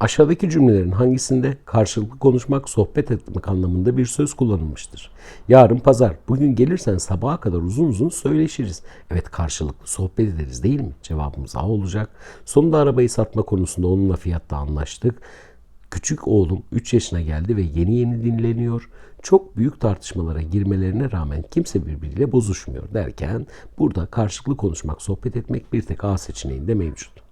Aşağıdaki cümlelerin hangisinde karşılıklı konuşmak, sohbet etmek anlamında bir söz kullanılmıştır? Yarın pazar, bugün gelirsen sabaha kadar uzun uzun söyleşiriz. Evet karşılıklı sohbet ederiz değil mi? Cevabımız A olacak. Sonunda arabayı satma konusunda onunla fiyatta anlaştık. Küçük oğlum 3 yaşına geldi ve yeni yeni dinleniyor. Çok büyük tartışmalara girmelerine rağmen kimse birbiriyle bozuşmuyor derken burada karşılıklı konuşmak, sohbet etmek bir tek A seçeneğinde mevcut.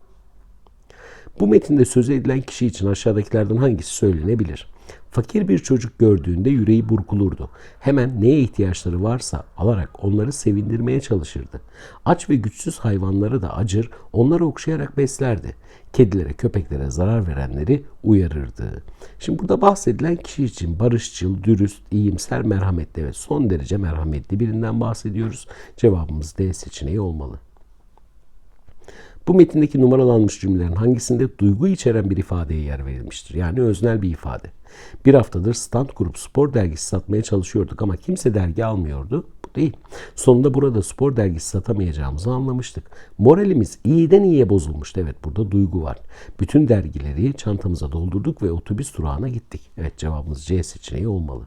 Bu metinde söz edilen kişi için aşağıdakilerden hangisi söylenebilir? Fakir bir çocuk gördüğünde yüreği burkulurdu. Hemen neye ihtiyaçları varsa alarak onları sevindirmeye çalışırdı. Aç ve güçsüz hayvanları da acır, onları okşayarak beslerdi. Kedilere, köpeklere zarar verenleri uyarırdı. Şimdi burada bahsedilen kişi için barışçıl, dürüst, iyimser, merhametli ve son derece merhametli birinden bahsediyoruz. Cevabımız D seçeneği olmalı. Bu metindeki numaralanmış cümlelerin hangisinde duygu içeren bir ifadeye yer verilmiştir? Yani öznel bir ifade. Bir haftadır stand kurup spor dergisi satmaya çalışıyorduk ama kimse dergi almıyordu. Bu değil. Sonunda burada spor dergisi satamayacağımızı anlamıştık. Moralimiz iyiden iyiye bozulmuştu. Evet burada duygu var. Bütün dergileri çantamıza doldurduk ve otobüs durağına gittik. Evet cevabımız C seçeneği olmalı.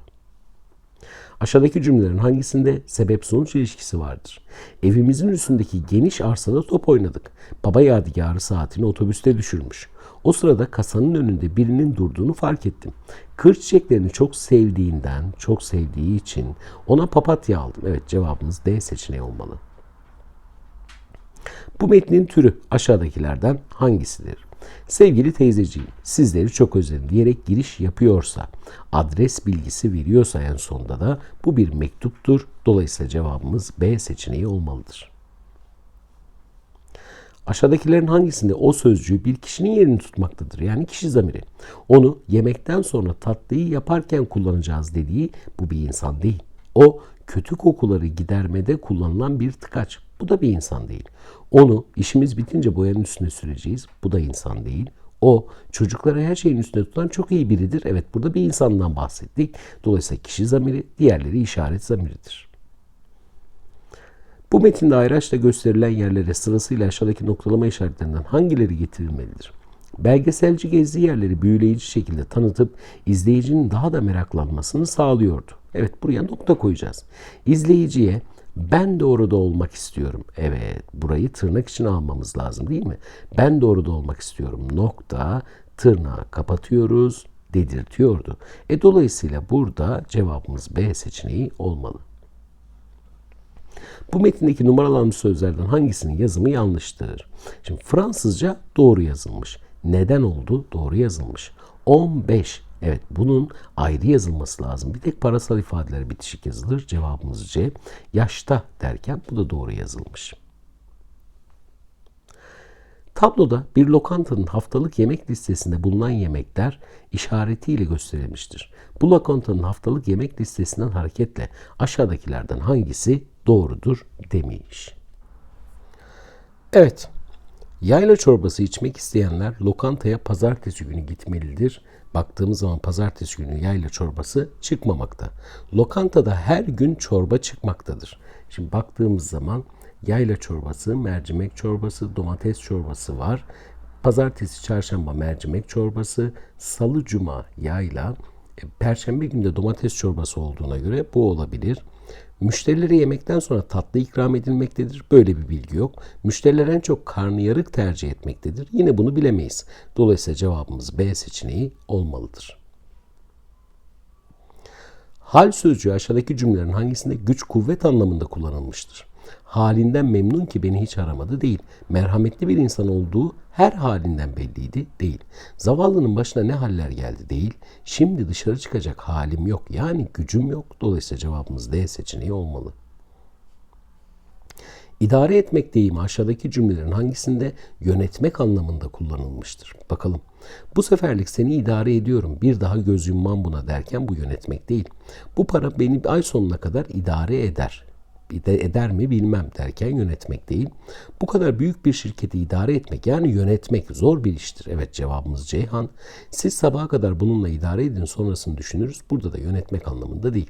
Aşağıdaki cümlelerin hangisinde sebep sonuç ilişkisi vardır? Evimizin üstündeki geniş arsada top oynadık. Baba yadigarı saatini otobüste düşürmüş. O sırada kasanın önünde birinin durduğunu fark ettim. Kır çiçeklerini çok sevdiğinden, çok sevdiği için ona papatya aldım. Evet cevabımız D seçeneği olmalı. Bu metnin türü aşağıdakilerden hangisidir? Sevgili teyzeciğim, sizleri çok özledim diyerek giriş yapıyorsa, adres bilgisi veriyorsa en sonunda da bu bir mektuptur. Dolayısıyla cevabımız B seçeneği olmalıdır. Aşağıdakilerin hangisinde o sözcüğü bir kişinin yerini tutmaktadır? Yani kişi zamiri. Onu yemekten sonra tatlıyı yaparken kullanacağız dediği bu bir insan değil. O kötü kokuları gidermede kullanılan bir tıkaç. Bu da bir insan değil. Onu işimiz bitince boyanın üstüne süreceğiz. Bu da insan değil. O çocukları her şeyin üstüne tutan çok iyi biridir. Evet burada bir insandan bahsettik. Dolayısıyla kişi zamiri, diğerleri işaret zamiridir. Bu metinde ayraçla gösterilen yerlere sırasıyla aşağıdaki noktalama işaretlerinden hangileri getirilmelidir? Belgeselci gezdiği yerleri büyüleyici şekilde tanıtıp izleyicinin daha da meraklanmasını sağlıyordu. Evet buraya nokta koyacağız. İzleyiciye ben de orada olmak istiyorum. Evet burayı tırnak içine almamız lazım değil mi? Ben de orada olmak istiyorum. Nokta tırnağı kapatıyoruz dedirtiyordu. E dolayısıyla burada cevabımız B seçeneği olmalı. Bu metindeki numaralanmış sözlerden hangisinin yazımı yanlıştır? Şimdi Fransızca doğru yazılmış. Neden oldu? Doğru yazılmış. 15. Evet bunun ayrı yazılması lazım. Bir tek parasal ifadeler bitişik yazılır. Cevabımız C. Yaşta derken bu da doğru yazılmış. Tabloda bir lokantanın haftalık yemek listesinde bulunan yemekler işaretiyle gösterilmiştir. Bu lokantanın haftalık yemek listesinden hareketle aşağıdakilerden hangisi doğrudur demiş. Evet, yayla çorbası içmek isteyenler lokantaya pazartesi günü gitmelidir. Baktığımız zaman pazartesi günü yayla çorbası çıkmamakta. Lokantada her gün çorba çıkmaktadır. Şimdi baktığımız zaman yayla çorbası, mercimek çorbası, domates çorbası var. Pazartesi, çarşamba mercimek çorbası, salı, cuma yayla, perşembe günde domates çorbası olduğuna göre bu olabilir. Müşterilere yemekten sonra tatlı ikram edilmektedir. Böyle bir bilgi yok. Müşteriler en çok karnıyarık tercih etmektedir. Yine bunu bilemeyiz. Dolayısıyla cevabımız B seçeneği olmalıdır. Hal sözcüğü aşağıdaki cümlelerin hangisinde güç kuvvet anlamında kullanılmıştır? Halinden memnun ki beni hiç aramadı değil. Merhametli bir insan olduğu her halinden belliydi değil. Zavallının başına ne haller geldi değil. Şimdi dışarı çıkacak halim yok. Yani gücüm yok. Dolayısıyla cevabımız D seçeneği olmalı. İdare etmek deyimi aşağıdaki cümlelerin hangisinde yönetmek anlamında kullanılmıştır? Bakalım. Bu seferlik seni idare ediyorum. Bir daha göz yummam buna derken bu yönetmek değil. Bu para beni ay sonuna kadar idare eder eder mi bilmem derken yönetmek değil. Bu kadar büyük bir şirketi idare etmek yani yönetmek zor bir iştir. Evet cevabımız Ceyhan. Siz sabaha kadar bununla idare edin sonrasını düşünürüz. Burada da yönetmek anlamında değil.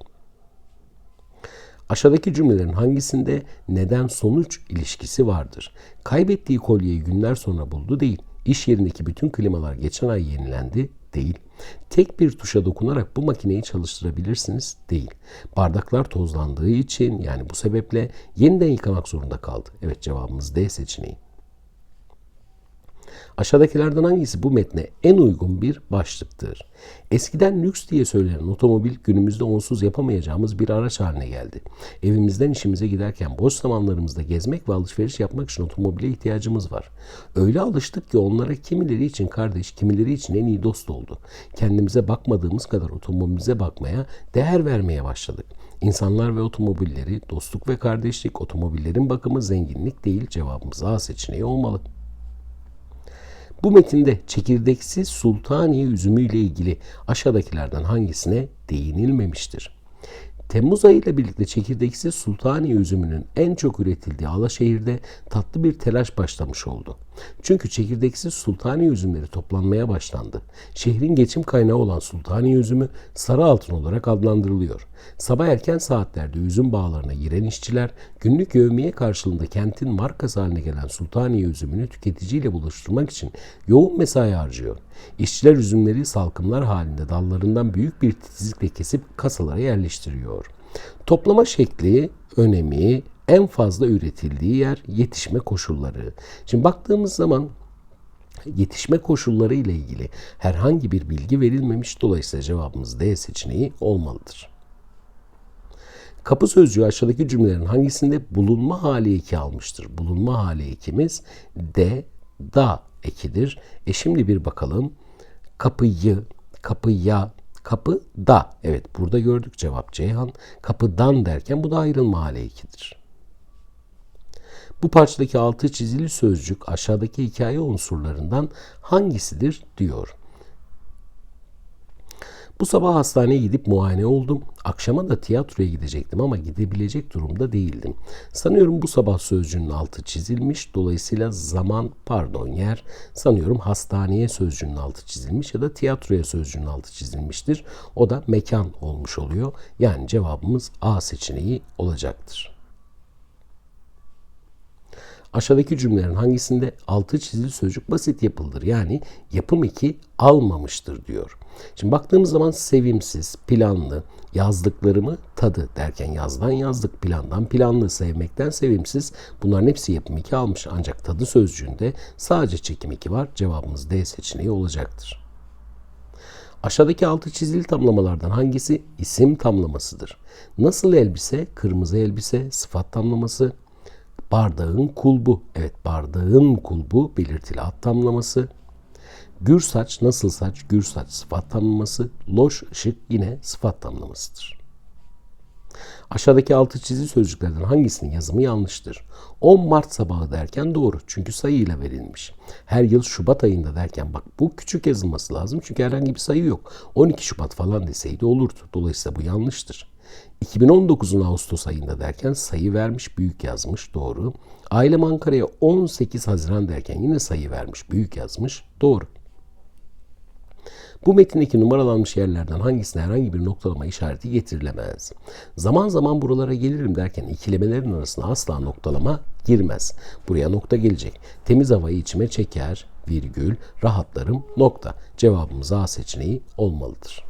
Aşağıdaki cümlelerin hangisinde neden sonuç ilişkisi vardır? Kaybettiği kolyeyi günler sonra buldu değil. İş yerindeki bütün klimalar geçen ay yenilendi değil. Tek bir tuşa dokunarak bu makineyi çalıştırabilirsiniz değil. Bardaklar tozlandığı için yani bu sebeple yeniden yıkamak zorunda kaldı. Evet cevabımız D seçeneği. Aşağıdakilerden hangisi bu metne en uygun bir başlıktır? Eskiden lüks diye söylenen otomobil günümüzde onsuz yapamayacağımız bir araç haline geldi. Evimizden işimize giderken boş zamanlarımızda gezmek ve alışveriş yapmak için otomobile ihtiyacımız var. Öyle alıştık ki onlara kimileri için kardeş, kimileri için en iyi dost oldu. Kendimize bakmadığımız kadar otomobilimize bakmaya, değer vermeye başladık. İnsanlar ve otomobilleri, dostluk ve kardeşlik, otomobillerin bakımı zenginlik değil cevabımız A seçeneği olmalı. Bu metinde çekirdeksiz sultaniye üzümü ile ilgili aşağıdakilerden hangisine değinilmemiştir? Temmuz ayı ile birlikte çekirdeksiz sultaniye üzümünün en çok üretildiği Alaşehir'de tatlı bir telaş başlamış oldu. Çünkü çekirdeksiz sultaniye üzümleri toplanmaya başlandı. Şehrin geçim kaynağı olan sultaniye üzümü sarı altın olarak adlandırılıyor. Sabah erken saatlerde üzüm bağlarına giren işçiler günlük yevmiye karşılığında kentin markası haline gelen sultaniye üzümünü tüketiciyle buluşturmak için yoğun mesai harcıyor. İşçiler üzümleri salkımlar halinde dallarından büyük bir titizlikle kesip kasalara yerleştiriyor. Toplama şekli, önemi, en fazla üretildiği yer yetişme koşulları. Şimdi baktığımız zaman yetişme koşulları ile ilgili herhangi bir bilgi verilmemiş. Dolayısıyla cevabımız D seçeneği olmalıdır. Kapı sözcüğü aşağıdaki cümlelerin hangisinde bulunma hali eki almıştır? Bulunma hali ekimiz D, da ekidir. E şimdi bir bakalım. Kapıyı, kapıya, kapı da. Evet burada gördük cevap Ceyhan. Kapıdan derken bu da ayrılma hali ekidir. Bu parçadaki altı çizili sözcük aşağıdaki hikaye unsurlarından hangisidir diyor. Bu sabah hastaneye gidip muayene oldum. Akşama da tiyatroya gidecektim ama gidebilecek durumda değildim. Sanıyorum bu sabah sözcüğünün altı çizilmiş. Dolayısıyla zaman pardon yer sanıyorum hastaneye sözcüğünün altı çizilmiş ya da tiyatroya sözcüğünün altı çizilmiştir. O da mekan olmuş oluyor. Yani cevabımız A seçeneği olacaktır. Aşağıdaki cümlelerin hangisinde altı çizili sözcük basit yapıldır? Yani yapım eki almamıştır diyor. Şimdi baktığımız zaman sevimsiz, planlı, yazdıklarımı tadı derken yazdan yazdık, plandan planlı, sevmekten sevimsiz bunların hepsi yapım eki almış. Ancak tadı sözcüğünde sadece çekim eki var. Cevabımız D seçeneği olacaktır. Aşağıdaki altı çizili tamlamalardan hangisi isim tamlamasıdır? Nasıl elbise, kırmızı elbise, sıfat tamlaması, Bardağın kulbu. Evet bardağın kulbu belirtili ad tamlaması. Gür saç nasıl saç? Gür saç sıfat tamlaması. Loş ışık yine sıfat tamlamasıdır. Aşağıdaki altı çizili sözcüklerden hangisinin yazımı yanlıştır? 10 Mart sabahı derken doğru çünkü sayıyla verilmiş. Her yıl Şubat ayında derken bak bu küçük yazılması lazım çünkü herhangi bir sayı yok. 12 Şubat falan deseydi olurdu. Dolayısıyla bu yanlıştır. 2019'un Ağustos ayında derken sayı vermiş, büyük yazmış, doğru. Ailem Ankara'ya 18 Haziran derken yine sayı vermiş, büyük yazmış, doğru. Bu metindeki numaralanmış yerlerden hangisine herhangi bir noktalama işareti getirilemez. Zaman zaman buralara gelirim derken ikilemelerin arasına asla noktalama girmez. Buraya nokta gelecek. Temiz havayı içime çeker, virgül, rahatlarım, nokta. Cevabımız A seçeneği olmalıdır.